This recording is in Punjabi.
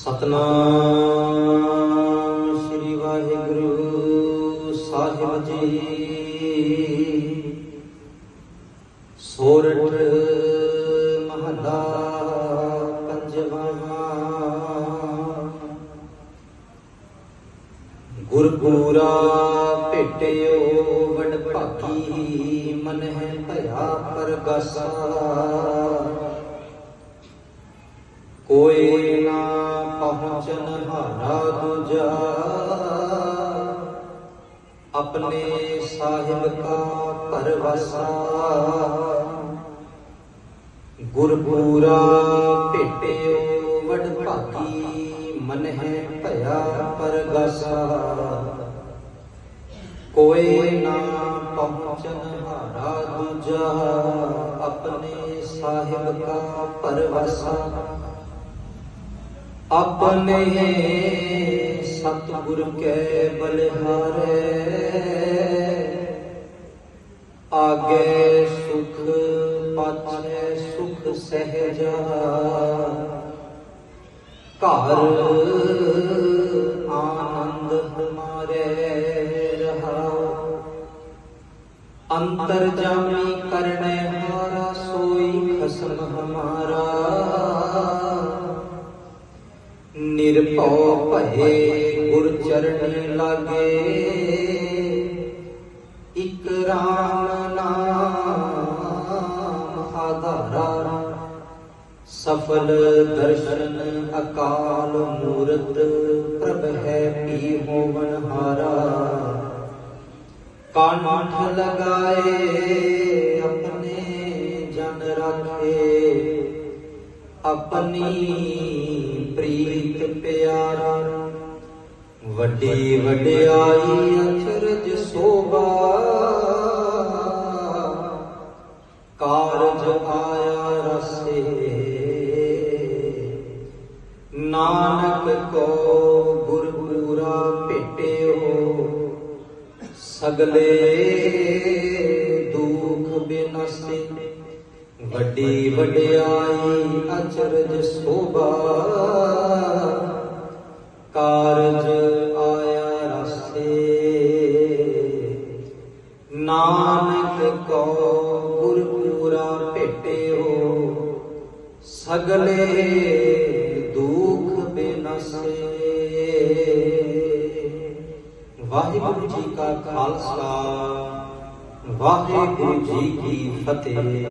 ਸਤਨਾਮ ਸ੍ਰੀ ਵਾਹਿਗੁਰੂ ਸਾਹਿਬ ਜੀ। ਸੋਰਠ ਮਹਲਾ ਪੰਜਵਾਂ। ਗੁਰਪੂਰਾ ਭੇਟਿਓ ਵਡ ਭਾਗੀ, ਮਨ ਹੈ ਭਇਆ ਪਰਗਸਾ। ਕੋਈ ਨਾ ਪਹੁੰਚਨ ਹਾਰਾ ਦੂਜਾ ਆਪਣੇ ਸਾਹਿਬ ਕਾ ਪਰਵਸਾ ਗੁਰਪੂਰਾ ਭੇਟਿਓ ਵਡ ਭਾਗੀ ਮਨ ਹੈ ਭਇਆ ਪਰਗਸਾ ਕੋਈ ਨਾ ਪਹੁੰਚਨ ਹਾਰਾ ਦੂਜਾ ਆਪਣੇ ਸਾਹਿਬ ਕਾ ਪਰਵਸਾ ਆਪਣੇ ਸਤਿਗੁਰ ਕੈ ਬਲਿਹਾਰੇ ਆਗੇ ਸੁਖ ਪਾਛੈ ਸੁਖ ਸਹਿਜਾ ਘਰ ਆਨੰਦ ਹਮਾਰੇ ਰਹਾਓ ਅੰਤਰ ਜਾਮੀ ਕਰਨੇ ਹਾਰਾ ਸੋਈ ਖਸਮ ਹਮਾਰਾ ਨਿਰਭਉ ਭਏ ਗੁਰ ਚਰਣੀ ਲਾਗੇ। ਇਕ ਰਾਮ ਨਾਮ ਆਧਾਰਾ। ਸਫਲ ਦਰਸ਼ਨ ਅਕਾਲ ਮੂਰਤ ਪ੍ਰਭ ਹੈ ਪੀ ਹੋਵਨ ਹਾਰਾ ਕਾਨਠ ਲਗਾਏ ਆਪਣੇ ਜਨ ਰਾਖੇ। ਆਪਣੀ ਪ੍ਰੀਤ ਪਿਆਰਾ। ਵੱਡੀ ਵਡਿਆਈ ਅਚਰਜ ਸੋਭਾ। ਕਾਰਜ ਆਇਆ ਰਸੇ। ਨਾਨਕ ਕੋ ਗੁਰਪੂਰਾ ਭੇਟਿਓ। ਸਗਲੇ ਦੁਖ ਬਿਨਸੇ ਵੱਡੀ ਵਡਿਆਈ ਅਚਰਜ ਸੋਭਾ। ਕਾਰਜ ਆਇਆ ਰਸੇ ਨਾਨਕ ਕੋ ਗੁਰਪੂਰਾ ਭੇਟਿਓ, ਸਗਲੇ ਦੁਖ ਬਿਨਸੇ। ਵਾਹਿਗੁਰੂ ਜੀ ਕਾ ਖਾਲਸਾ, ਵਾਹਿਗੁਰੂ ਜੀ ਕੀ ਫਤਿਹ।